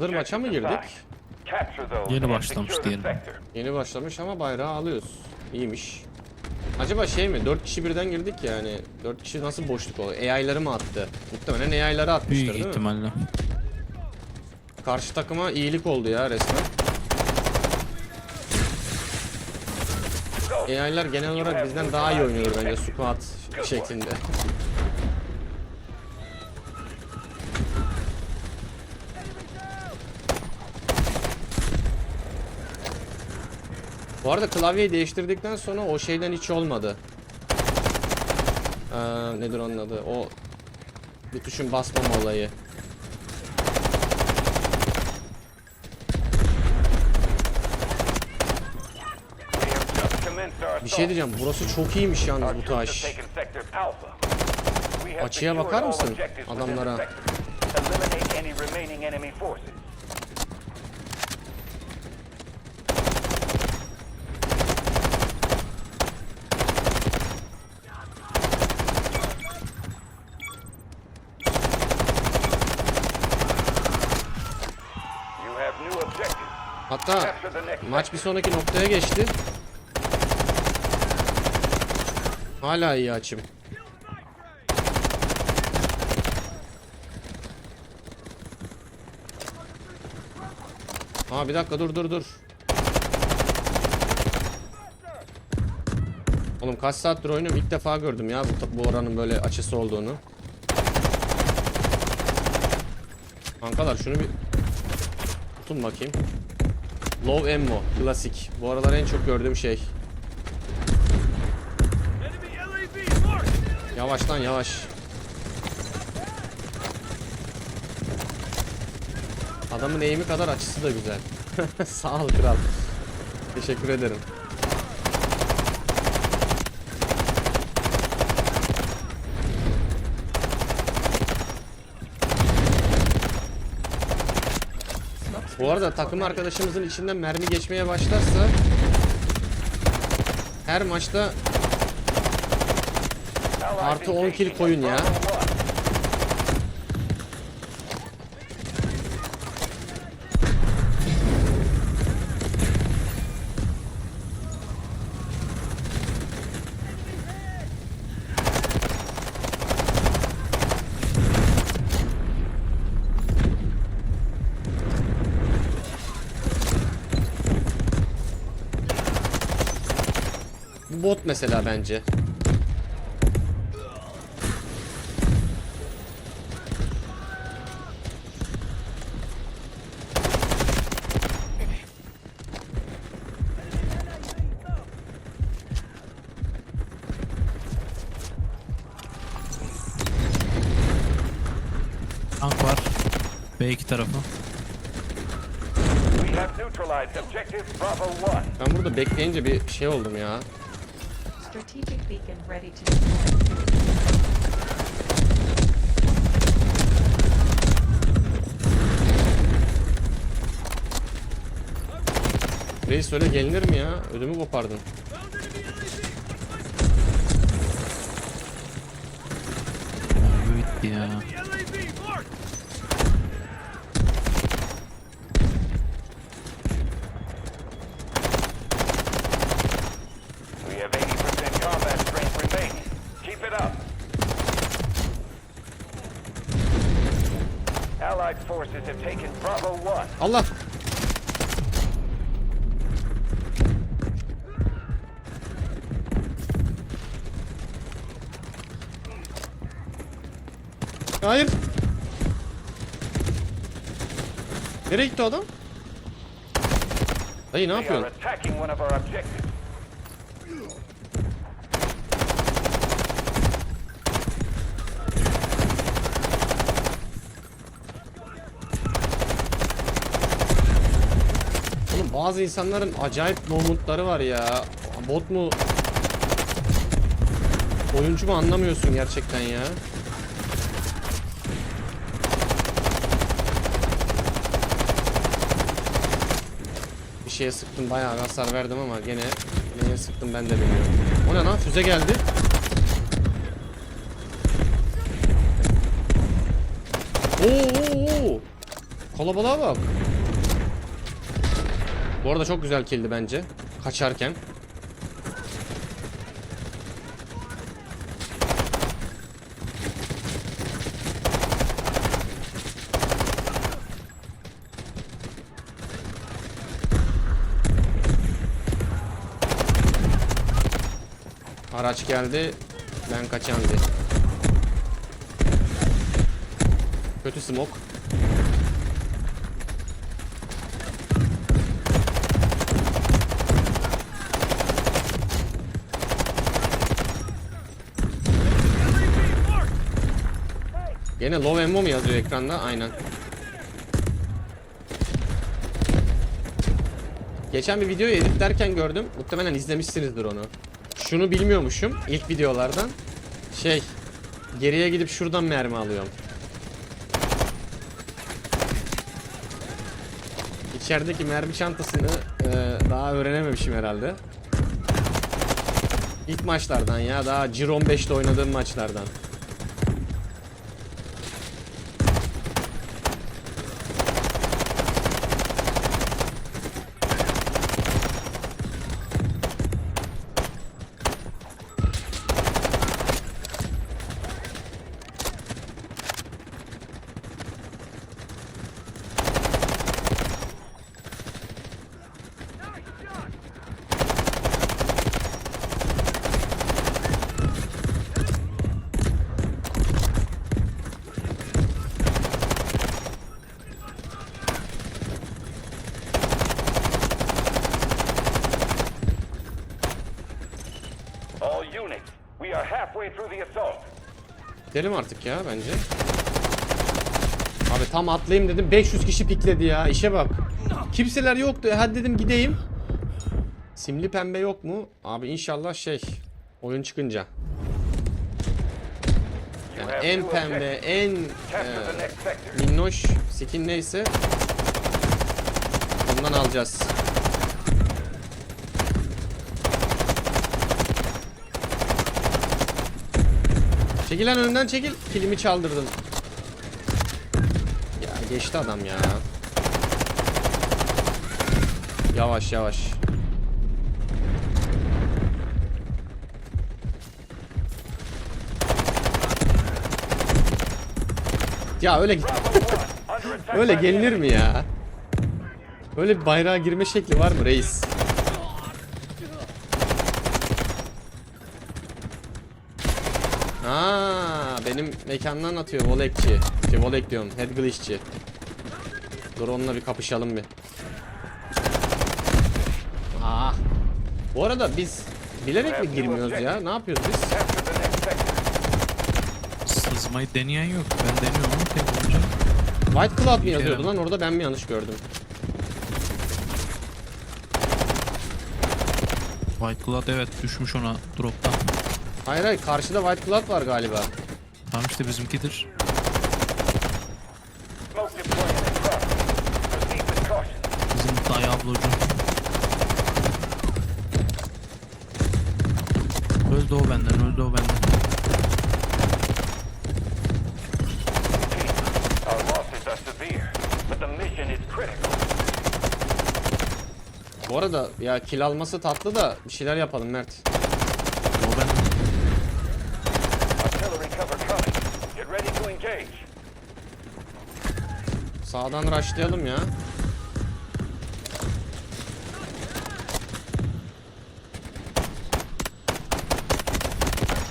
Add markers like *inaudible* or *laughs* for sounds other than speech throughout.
Hazır maça mı girdik? Yeni başlamış diyelim. Yeni başlamış ama bayrağı alıyoruz. İyiymiş. Acaba şey mi? 4 kişi birden girdik ya yani. 4 kişi nasıl boşluk oluyor? AI'ları mı attı? Muhtemelen AI'ları atmıştır Büyük değil mi? ihtimalle. Karşı takıma iyilik oldu ya resmen. AI'lar genel olarak bizden daha iyi oynuyor bence squad şeklinde. *laughs* Arada klavyeyi değiştirdikten sonra o şeyden hiç olmadı. Ee, nedir onun adı? O bir tuşun basmama olayı. Bir şey diyeceğim. Burası çok iyiymiş yalnız bu taş. Açıya bakar mısın adamlara? Hatta maç bir sonraki noktaya geçti. Hala iyi açım. Aa bir dakika dur dur dur. Oğlum kaç saattir oynuyorum ilk defa gördüm ya bu, bu oranın böyle açısı olduğunu. Kankalar şunu bir tutun bakayım. Low ammo klasik. Bu aralar en çok gördüğüm şey. Yavaştan yavaş. Adamın eğimi kadar açısı da güzel. *laughs* Sağ ol kral. Teşekkür ederim. Bu arada takım arkadaşımızın içinden mermi geçmeye başlarsa her maçta Artı 10 kill koyun ya. Bot mesela bence. Tank var. B2 tarafı. Ben burada bekleyince bir şey oldum ya. Strategic beacon ready to deploy. Reis öyle gelinir mi ya? Ödümü kopardın. Mermi bitti ya. Allah! Hayır. Nereye gitti adam? Dayı ne yapıyorsun? attacking one of our objectives. Oğlum bazı insanların acayip momentları var ya. Bot mu? Oyuncu mu anlamıyorsun gerçekten ya. Bir şeye sıktım bayağı hasar verdim ama gene neye sıktım ben de bilmiyorum. O ne lan füze geldi. Oo, oo, oo. Kalabalığa bak. Bu arada çok güzel killdi bence. Kaçarken. Araç geldi. Ben kaçan diye. Kötü smoke. Gene low ammo mu yazıyor ekranda? Aynen. Geçen bir videoyu editlerken gördüm. Muhtemelen izlemişsinizdir onu. Şunu bilmiyormuşum ilk videolardan. Şey, geriye gidip şuradan mermi alıyorum. İçerideki mermi çantasını e, daha öğrenememişim herhalde. İlk maçlardan ya daha Gir 15'te oynadığım maçlardan. Gidelim artık ya bence. Abi tam atlayayım dedim 500 kişi pikledi ya işe bak. Kimseler yoktu E, hadi dedim gideyim. Simli pembe yok mu? Abi inşallah şey oyun çıkınca. Yani en pembe en e, minnoş skin neyse ondan alacağız. Çekil lan önümden çekil. Kilimi çaldırdın. Ya geçti adam ya. Yavaş yavaş. Ya öyle Bravo 1, under attack öyle gelinir mi ya? Öyle bir bayrağa girme şekli var mı reis? Aa, benim mekandan atıyor volekçi. Şey, volek diyorum, head glitch'çi. Dur onunla bir kapışalım bir. Aa. Bu arada biz bilerek mi girmiyoruz ya? Ne yapıyoruz biz? Sızmayı deneyen yok. Ben deniyorum ama tek olacak. White Cloud mı yazıyordu lan orada ben mi yanlış gördüm? White Cloud evet düşmüş ona droptan. Hayır hayır karşıda White Cloud var galiba. Tamam işte bizimkidir. Bizim Diablo'cu. Öldü o benden, öldü o benden. Bu arada ya kill alması tatlı da bir şeyler yapalım Mert. O benden. Artillery cover coming. Get ready to engage. Sağdan rushlayalım ya.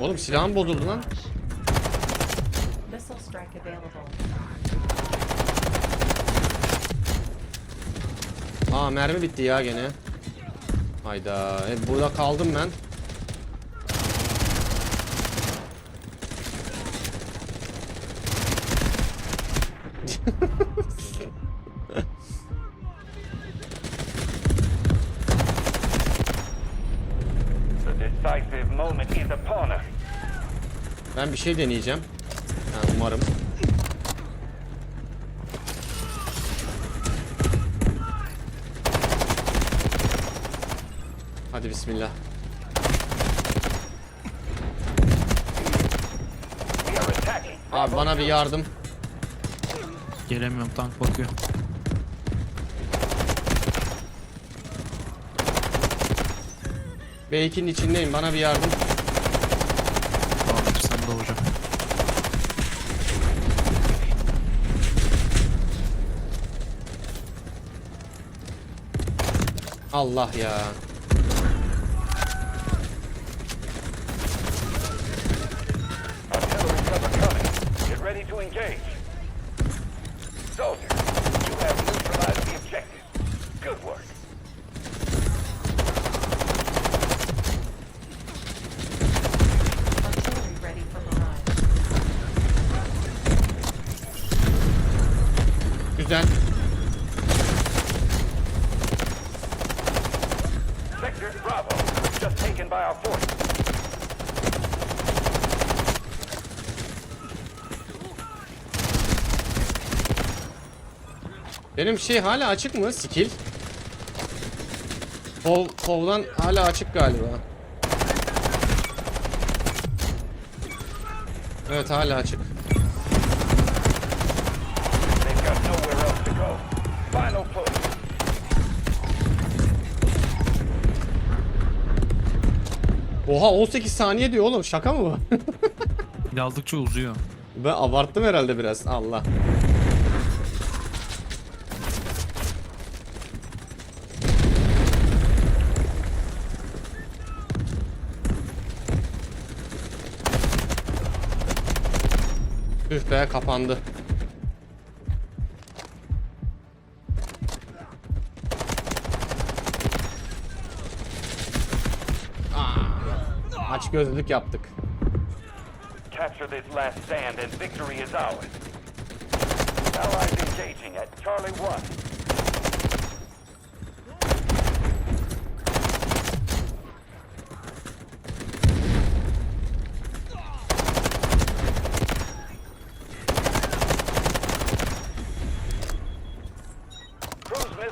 Oğlum silahım bozuldu lan. Aa mermi bitti ya gene. Hayda. E, burada kaldım ben. *laughs* Ben bir şey deneyeceğim. Ha, umarım. Hadi bismillah. Abi bana bir yardım. Gelemiyorum tank bakıyor. B2'nin içindeyim. Bana bir yardım. Tamam sen doğacağım. Allah ya. Artillery cover coming. Get ready to engage. Benim şey hala açık mı? Skill. Kol, koldan hala açık galiba. Evet hala açık. Oha 18 saniye diyor oğlum şaka mı bu? *laughs* Pil aldıkça uzuyor. ben abarttım herhalde biraz Allah. Be kapandı. Aç gözlülük yaptık. Capture this last stand and victory is ours. Allies engaging at Charlie 1. Cruise missiles inbound.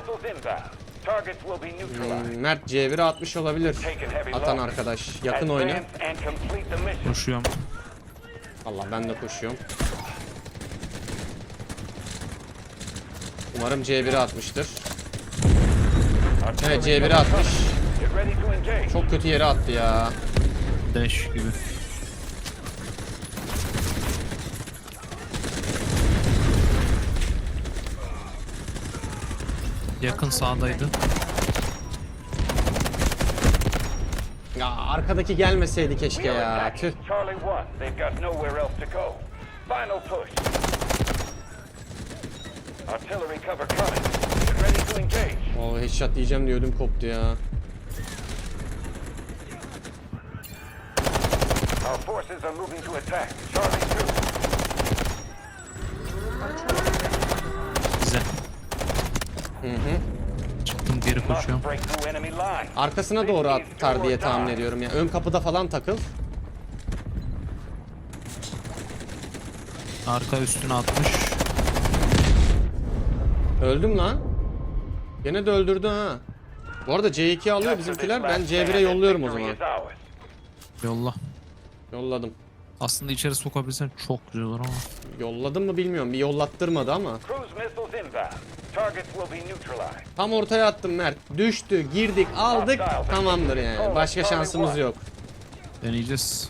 Targets will be neutralized. Hmm, Mert C1'e atmış olabilir. Atan arkadaş. Yakın oyna. Koşuyorum. Allah ben de koşuyorum. Umarım C1'e atmıştır. Evet Artillery C1'e cover atmış. Çok kötü yere attı ya. Dash gibi. Yakın sağdaydı. Ya arkadaki gelmeseydi keşke ya. Tüh. Oh headshot diyeceğim diye ödüm koptu ya. Our forces are moving to attack. Charlie 2. koşuyorum. Arkasına doğru atar diye tahmin ediyorum ya. Ön kapıda falan takıl. Arka üstüne atmış. Öldüm lan. Gene de öldürdü ha. Bu arada C2 alıyor bizimkiler. Ben C1'e yolluyorum o zaman. Yolla. Yolladım. Aslında içeri sokabilsen çok güzel olur ama. Yolladım mı bilmiyorum. Bir yollattırmadı ama. Cruise missiles inbound. Targets will be neutralized. Tam ortaya attım Mert. Düştü, girdik, aldık. Tamamdır yani. Başka şansımız yok. Deneyeceğiz.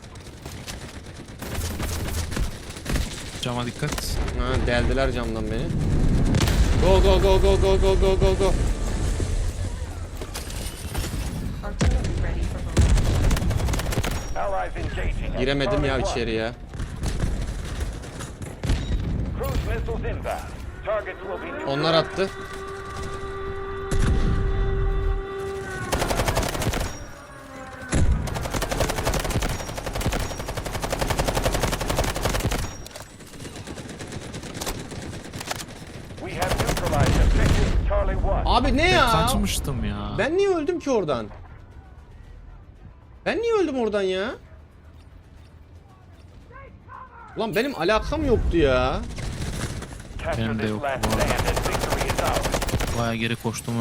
Cama dikkat. Ha, deldiler camdan beni. Go go go go go go go go go. Artillery ready for barrage. Allies engaging. at Giremedim ya 1. içeriye. Cruise missiles inbound. Onlar attı. We have neutralized objective Charlie 1. Abi ne ya? kaçmıştım ya. Ben niye öldüm ki oradan? Ben niye öldüm oradan ya? Ulan benim alakam yoktu ya. Benim de yok. Baya geri koştum.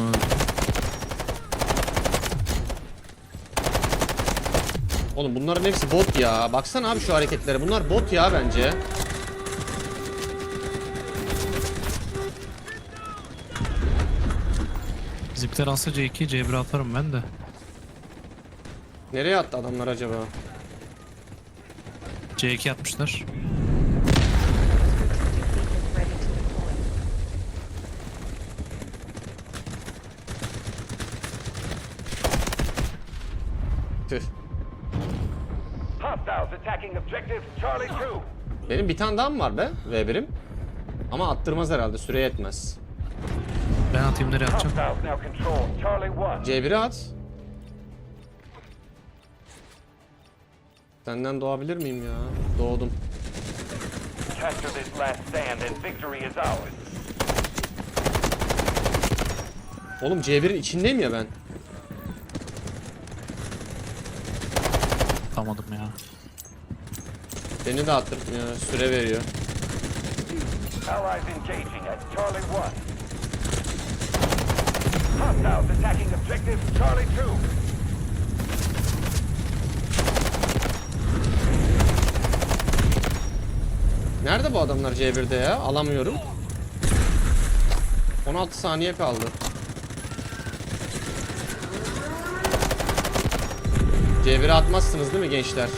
Oğlum bunların hepsi bot ya. Baksana abi şu hareketlere. Bunlar bot ya bence. Zipler alsa C2, C1 atarım ben de. Nereye attı adamlar acaba? C2 atmışlar. Benim bir tane daha mı var be V1'im? Ama attırmaz herhalde süre yetmez. Ben atayım nereye atacağım? Hostiles now control Charlie 1. C1'i at. Senden doğabilir miyim ya? Doğdum. Oğlum C1'in içindeyim ya ben. Atamadım ya. Beni de attırmıyor. Süre veriyor. Allies engaging at Charlie 1. Hostiles attacking objective Charlie 2. Nerede bu adamlar C1'de ya? Alamıyorum. 16 saniye kaldı. C1'e atmazsınız değil mi gençler?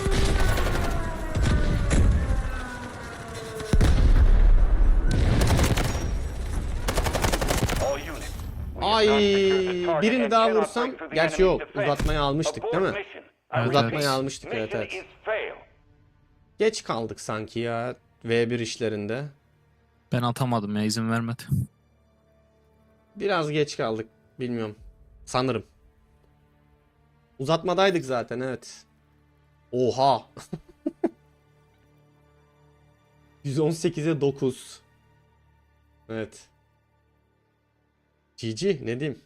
Ay birini daha vursam gerçi yok uzatmayı almıştık değil mi? Evet, Uzatmayı repeat, almıştık evet evet. Geç kaldık sanki ya V1 işlerinde. Ben atamadım ya izin vermedi. Biraz geç kaldık bilmiyorum. Sanırım. Uzatmadaydık zaten evet. Oha. *laughs* 118'e 9. Evet. GG ne diyeyim?